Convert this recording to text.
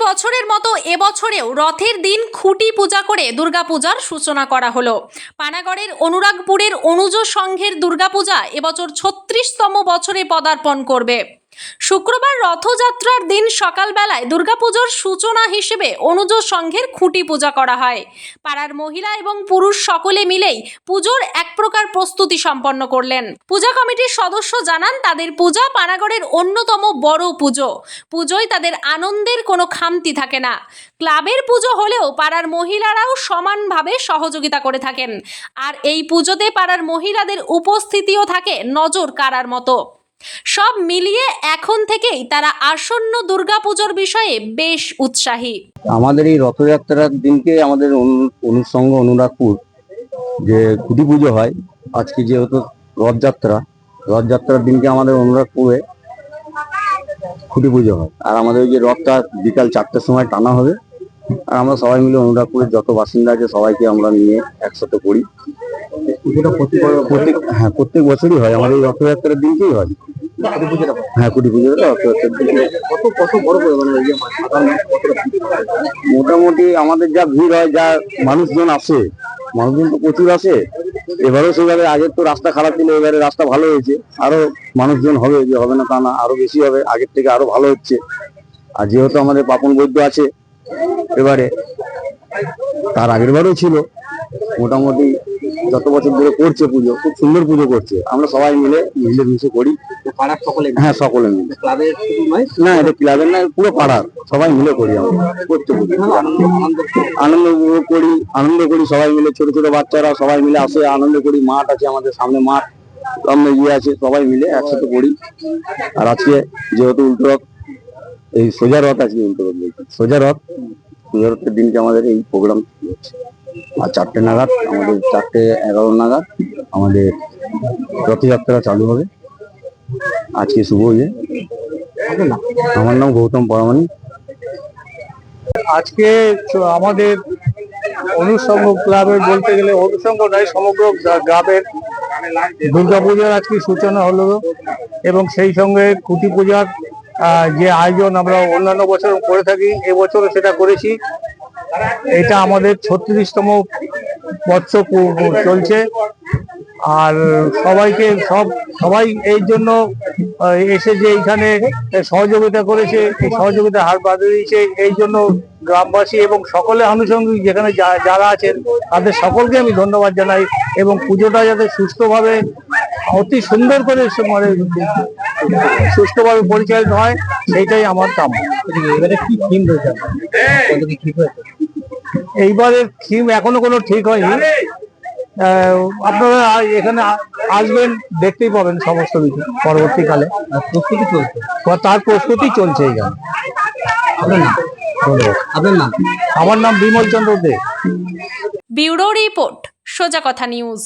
বছরের মতো এবছরেও রথের দিন খুঁটি পূজা করে দুর্গাপূজার সূচনা করা হলো। পানাগড়ের অনুরাগপুরের অনুজ সংঘের দুর্গাপূজা এবছর ছত্রিশতম বছরে পদার্পণ করবে। শুক্রবার রথযাত্রার দিন সকালবেলায় দুর্গাপুজোর সূচনা হিসেবে অনুজ সংঘের খুঁটি পূজা করা হয়। পাড়ার মহিলা এবং পুরুষ সকলে মিলেই পুজোর এক প্রকার প্রস্তুতি সম্পন্ন করলেন। পূজা কমিটির সদস্য জানান, তাদের পূজা পানাগড়ের অন্যতম বড় পুজো। পুজোয় তাদের আনন্দের কোনো খামতি থাকে না। ক্লাবের পুজো হলেও পাড়ার মহিলারাও সমানভাবে সহযোগিতা করে থাকেন। আর এই পুজোতে পাড়ার মহিলাদের উপস্থিতিও থাকে নজর কাড়ার মতো। সব মিলিয়ে এখন থেকেই তারা আসন্ন দুর্গাপুজোর বিষয়ে বেশ উৎসাহী। আমাদের এই রথযাত্রার দিনকে আমাদের অনু- অনুষঙ্গ অনুরাগপুর যে খুঁটি পুজো হয়, আজকে যেহেতু রথযাত্রা, রথযাত্রার দিনকে আমাদের অনুরাগপুরে খুঁটি পুজো হয়। আর আমাদের ওই যে রথটা বিকাল চারটের সময় টানা হবে, আর আমরা সবাই মিলে অনুরাগপুরের যত বাসিন্দা আছে সবাইকে আমরা নিয়ে একসাথে করি। প্রত্যেক হ্যাঁ প্রত্যেক বছরই হয়। আমাদের এই রথযাত্রার দিনকেই হয়। হ্যাঁ কুটি পুজোটা রথযাত্রার দিনকে কত কত বড়? মোটামুটি আমাদের যা ভিড় হয় যা মানুষজন আসে মানুষজন তো প্রচুর আসে এবারেও সেভাবে আগের তো রাস্তা খারাপ ছিল এবারে রাস্তা ভালো হয়েছে। আরও মানুষজন হবে যে হবে না তা না আরও বেশি হবে আগের থেকে আরও ভালো হচ্ছে। আর যেহেতু আমাদের পাপন বৈদ্য আছে এবারে তার আগের বারেও ছিল। মোটামুটি যত বছর ধরে করছে পুজো খুব সুন্দর পুজো করছে। আমরা সবাই মিলে মিলে মিশে করি পাড়ার সকলে হ্যাঁ সকলে মিলে। ক্লাবের না এটা ক্লাবের না পুরো পাড়ার। সবাই মিলে করি আমরা করতে পুজো আনন্দ আনন্দ আনন্দ উপভোগ করি আনন্দ করি সবাই মিলে ছোট ছোট বাচ্চারা সবাই মিলে আসে আনন্দ করি। মাঠ আছে আমাদের সামনে মাঠ। সামনে ইয়ে আছে সবাই মিলে একসাথে করি। আর আজকে যেহেতু উল্টো রথ এই সোজা রথ আজকে উল্টো রথ সোজা রথ সোজা রথের দিনকে আমাদের এই প্রোগ্রাম হচ্ছে আর চারটে নাগাদ, আমাদের চারটে এগারো নাগাদ আমাদের রথযাত্রা চালু হবে। আজকে শুভ ইয়ে আমার নাম গৌতম পরামানিক আজকে আমাদের অনুষঙ্গ ক্লাবের বলতে গেলে অনুষঙ্গ নয়, সমগ্র গ্রা- গ্রামের দুর্গাপূজার আজকে সূচনা হলো এবং সেই সঙ্গে খুঁটি পূজার যে আয়োজন আমরা অন্যান্য বছর করে থাকি, এবছরও সেটা করেছি। এটা আমাদের ছত্রিশতম বৎস পু- পু- চলছে। আর সবাইকে সব সবাই এই জন্য এসে যে এইখানে সহযোগিতা করেছে এই সহযোগিতা হার বাঁধে দিয়েছে এই জন্য গ্রামবাসী এবং সকলে আনুষঙ্গিক যেখানে যা- যারা আছেন তাদের সকলকে আমি ধন্যবাদ জানাই এবং পুজোটা যাতে সুস্থভাবে অতি সুন্দর করে মানে সুস্থভাবে পরিচালিত হয় সেইটাই আমার কাম্য এবারে কি থিম রয়েছে এইবারের থিম এখনও কোনো ঠিক হয়নি। আহ, আপনারা এখানে আসবেন দেখতেই পাবেন সমস্ত কিছু পরবর্তীকালে। আর প্রস্তুতি চলছে বা তার প্রস্তুতি চলছে এখানে আপনার নাম? আমার নাম Bimal Chandra De. Bureau report Shoja Kotha news.